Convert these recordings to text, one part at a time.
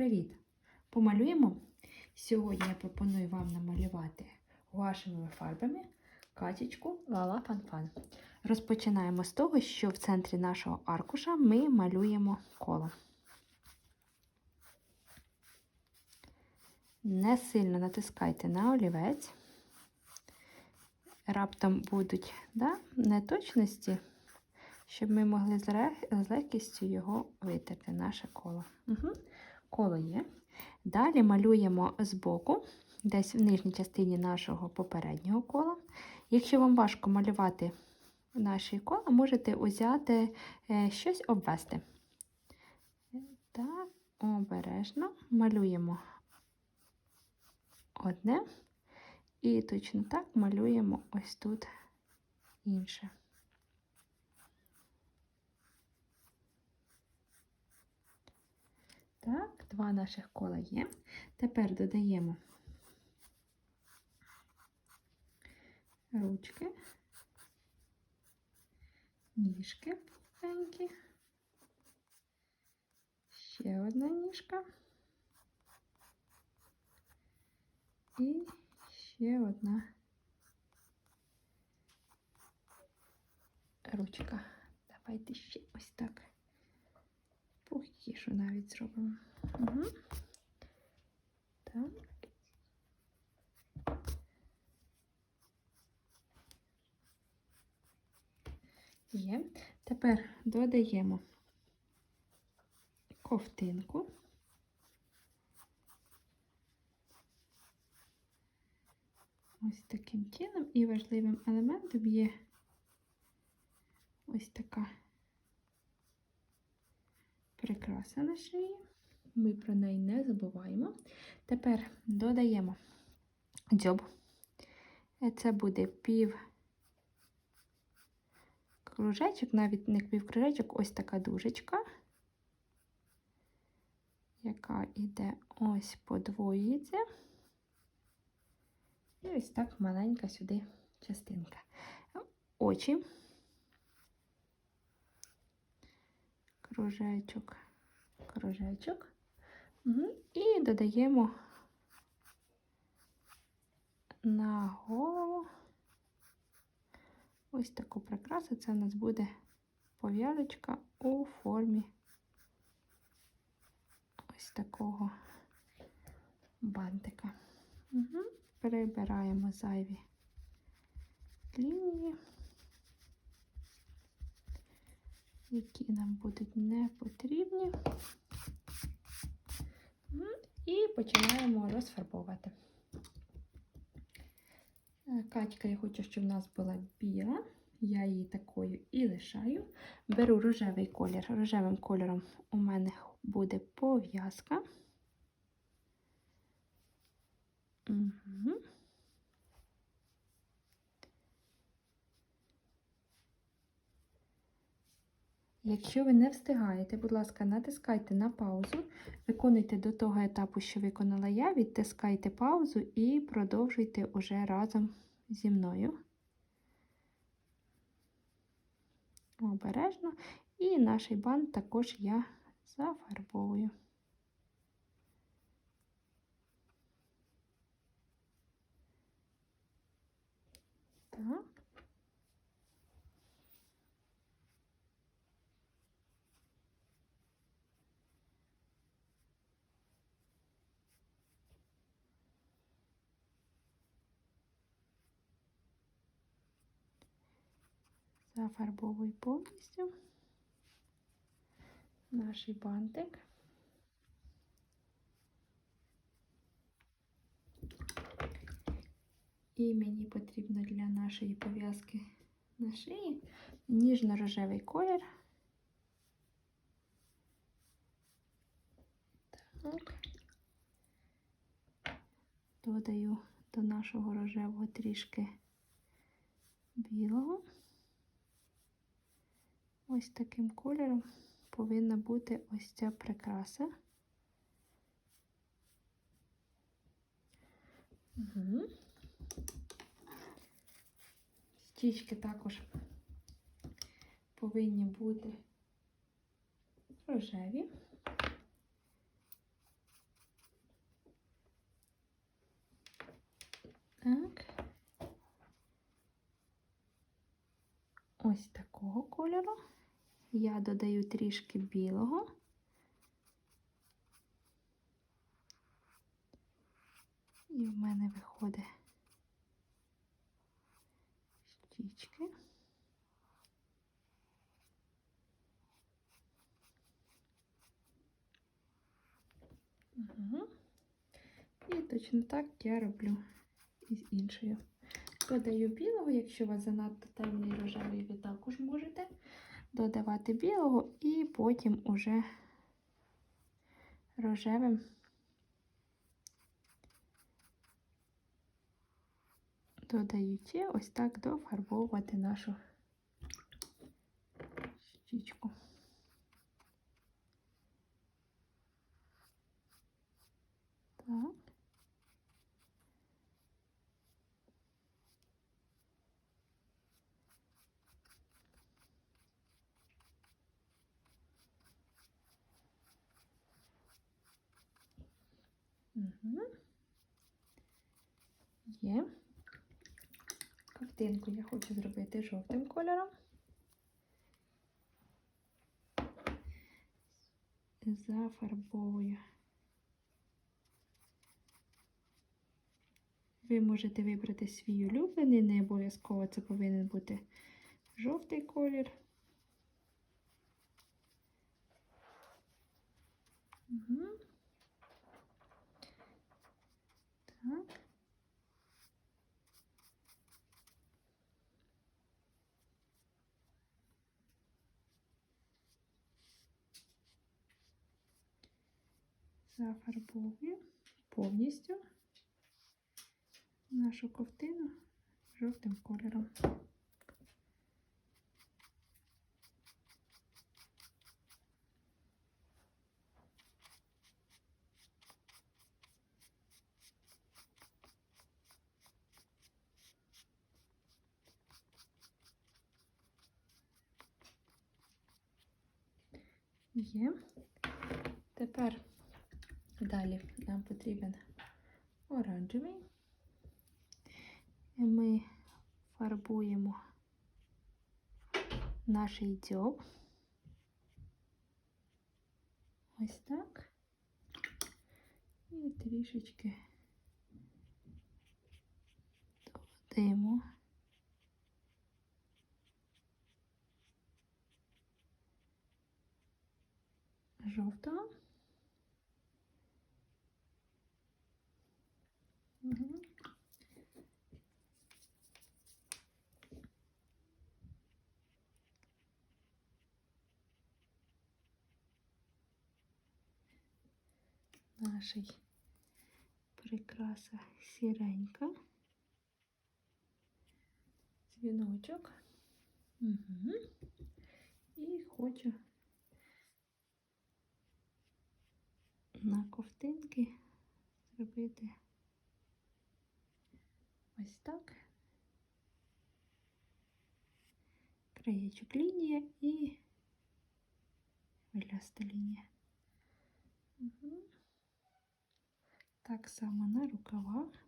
привіт! Помалюємо? Сьогодні я пропоную вам намалювати гуашевими фарбами качечку Лала Фанфан. Розпочинаємо з того, що в центрі нашого аркуша ми малюємо коло. Не сильно натискайте на олівець. Раптом будуть да, неточності, щоб ми могли з легкістю його витерти, наше коло. Угу. Коло є. Далі малюємо збоку, десь в нижній частині нашого попереднього кола. Якщо вам важко малювати наші кола, можете взяти е, щось обвести. Так, обережно малюємо одне. І точно так малюємо ось тут інше. Так, два наших кола є. Тепер додаємо ручки, ніжки пухенькі, ще одна ніжка і ще одна ручка. Давайте ще ось так пухкішу навіть зробимо. Угу. Так. Є. Тепер додаємо ковтинку. Ось таким чином. І важливим елементом є ось така прикраса на шиї. Ми про неї не забуваємо. Тепер додаємо дзьоб. Це буде пів кружечок, навіть не пів кружечок, ось така дужечка, яка йде ось подвоюється. І ось так маленька сюди частинка. Очі, кружечок, кружечок. Угу. І додаємо на голову ось таку прикрасу. Це у нас буде пов'ялочка у формі ось такого бантика. Угу. Перебираємо зайві лінії, які нам будуть не потрібні. І починаємо розфарбовувати. Качка, я хочу, щоб в нас була біла. Я її такою і лишаю. Беру рожевий колір. Рожевим кольором у мене буде пов'язка. Угу. Якщо ви не встигаєте, будь ласка, натискайте на паузу, виконуйте до того етапу, що виконала я, відтискайте паузу і продовжуйте уже разом зі мною. Обережно. І наш бант також я зафарбовую. Так. Зафарбовую повністю наш бантик. І мені потрібно для нашої пов'язки на шиї ніжно-рожевий колір. Так. Додаю до нашого рожевого трішки білого ось таким кольором повинна бути ось ця прикраса. Угу. Стічки також повинні бути рожеві. Так. Ось такого кольору. Я додаю трішки білого. І в мене виходить щічки. Угу. І точно так я роблю із іншою. Додаю білого, якщо у вас занадто темний рожевий, ви також можете додавати білого і потім уже рожевим додаючи ось так дофарбовувати нашу щічку. Так. Є. Картинку я хочу зробити жовтим кольором. Зафарбовую. Ви можете вибрати свій улюблений, не обов'язково це повинен бути жовтий колір. Угу. Так. Зафарбовую повністю нашу ковтину жовтим кольором. Є. Тепер далі нам потрібен оранжевий. І ми фарбуємо наш дзьоб. Ось так. І трішечки додаємо. Жовтого. Угу. Наший прикраса сіренька. Дзвіночок. Угу. І хочу на ковтинки зробити ось так. Краєчок лінія і хвиляста лінія. Угу. Так само на рукавах.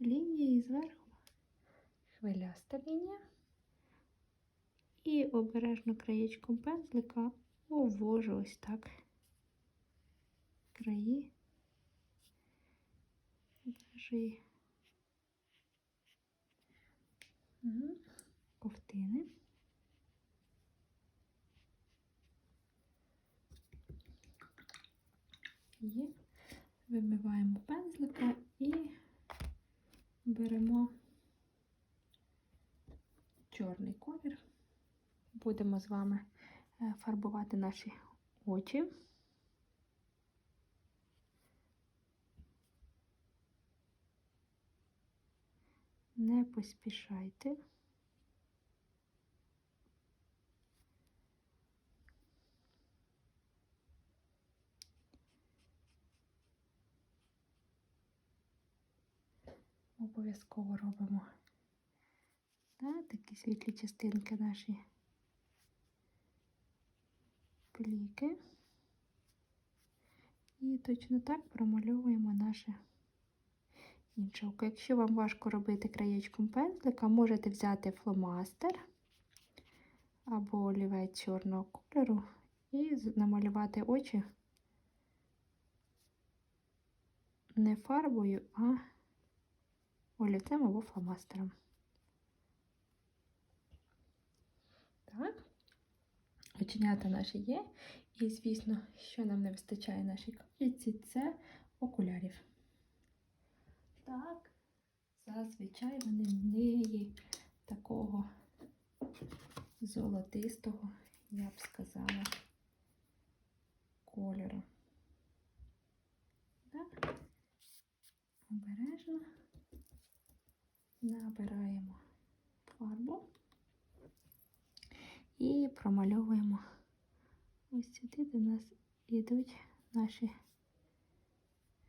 Лінії зверху хвиляста лінія. І обережно краєчком пензлика обвожу ось так краї нашої угу. ковтини. Є. Вимиваємо пензлика і беремо чорний колір. Будемо з вами е, фарбувати наші очі. Не поспішайте. Обов'язково робимо да, такі світлі частинки наші пліки. І точно так промальовуємо наше інше. Якщо вам важко робити краєчком пензлика, можете взяти фломастер або олівець чорного кольору і намалювати очі не фарбою, а олівцем або фломастером. Так, оченята наші є. І, звісно, що нам не вистачає нашій капліці, це окулярів. Так, зазвичай вони в неї такого золотистого, я б сказала, кольору. Так, обережно набираємо фарбу і промальовуємо ось сюди, де в нас йдуть наші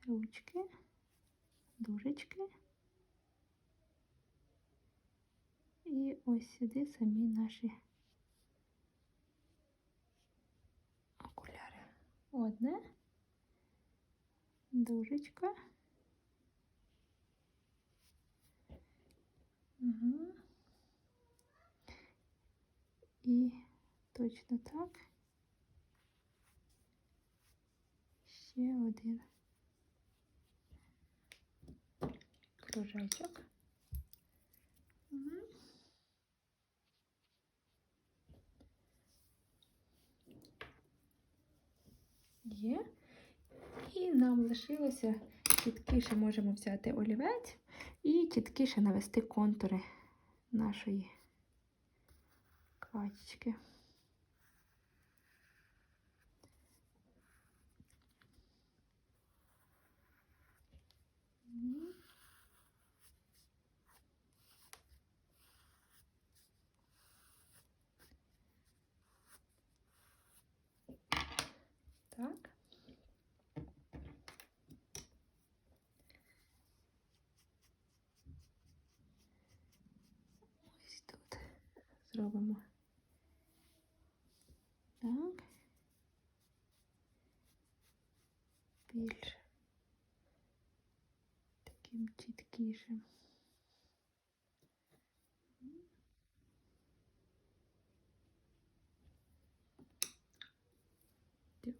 ручки, дужечки. І ось сюди самі наші окуляри. Одне, дужечка. Угу. І точно так. Ще один Кружечок. Є. І нам лишилося чіткіше можемо взяти олівець і чіткіше навести контури нашої качечки. Мгм. Так. Ось тут зробимо. Так. Більш таким чіткішим. Тьоп.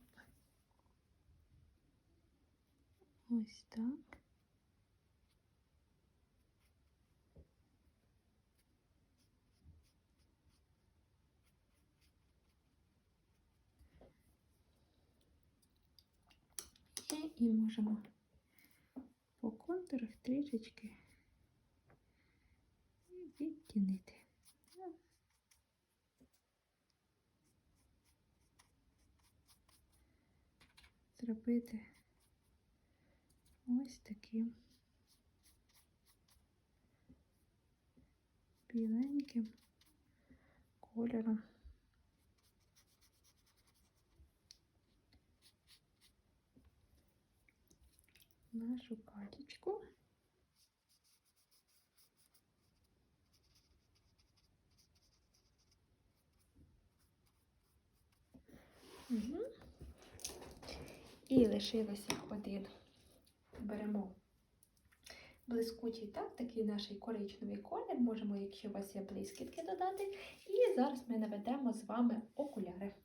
Ось так. Є, і можемо по контурах трішечки відтінити. Зробити ось таким біленьким кольором. Нашу катечку. Угу. І лишилося один. Беремо блискучий, так, такий наш коричневий колір. Можемо, якщо у вас є блискітки, додати. І зараз ми наведемо з вами окуляри.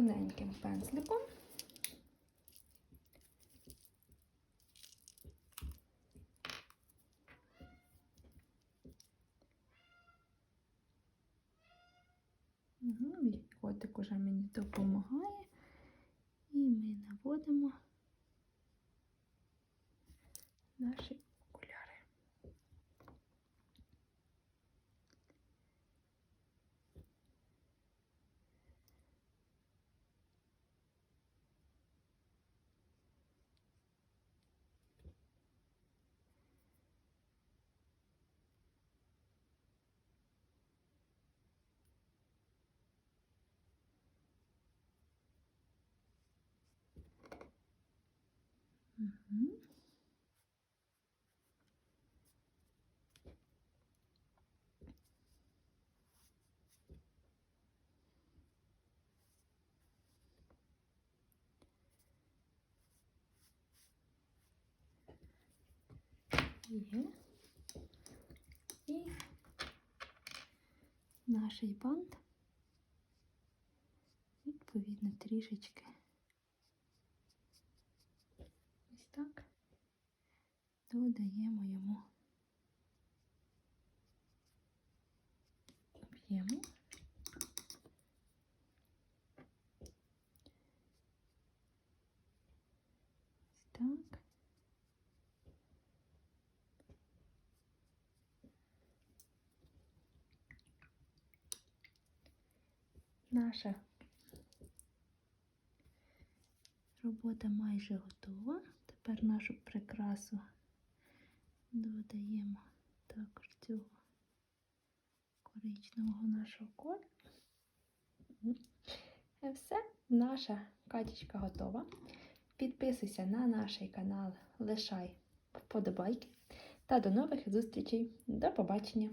Тоненьким пензликом. Котик уже мені допомагає. І ми наводимо наші Мгм. Є. І наш бант відповідно трішечки додаємо йому об'єму. Так. Наша робота майже готова. Тепер нашу прикрасу додаємо також цього коричневого нашого кольору. Е, Все, наша катічка готова. Підписуйся на наш канал, лишай вподобайки та до нових зустрічей. До побачення!